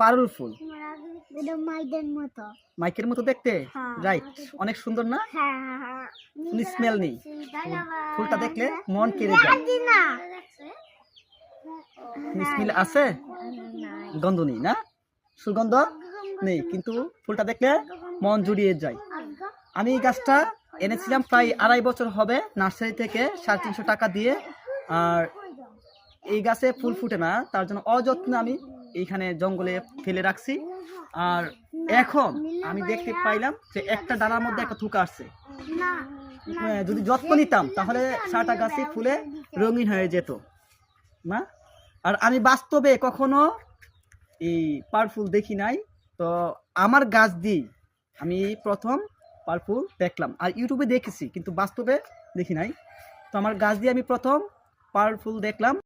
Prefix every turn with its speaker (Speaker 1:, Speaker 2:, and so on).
Speaker 1: পারুল ফুল। মাইকের মতো দেখতে?
Speaker 2: হ্যাঁ।
Speaker 1: রাইট অনেক সুন্দর না?
Speaker 2: হ্যাঁ হ্যাঁ হ্যাঁ।
Speaker 1: স্মেল নেই। ফুলটা দেখলে মন কেড়ে যায়। স্মেল আছে? গন্ধ নেই না? সুগন্ধ নেই কিন্তু ফুলটা দেখলে মন জুড়িয়ে যায়। আমি এই গাছটা এনেছিলাম প্রায় আড়াই বছর হবে নার্সারি থেকে সাড়ে তিনশো টাকা দিয়ে। আর এই গাছে ফুল ফুটে না তার জন্য অযত্নে আমি এইখানে জঙ্গলে ফেলে রাখছি। আর এখন আমি দেখতে পাইলাম যে একটা ডানার মধ্যে একটা থুকা আসছে। হ্যাঁ, যদি যত্ন নিতাম তাহলে সারাটা গাছে ফুলে রঙিন হয়ে যেত। না? আর আমি বাস্তবে কখনো এই পারফুল দেখি নাই তো আমার গাছ দিয়েই আমি প্রথম পারফুল দেখলাম। আর ইউটিউবে দেখেছি কিন্তু বাস্তবে দেখি নাই। তো আমার গাছ দিয়ে আমি প্রথম পারফুল দেখলাম।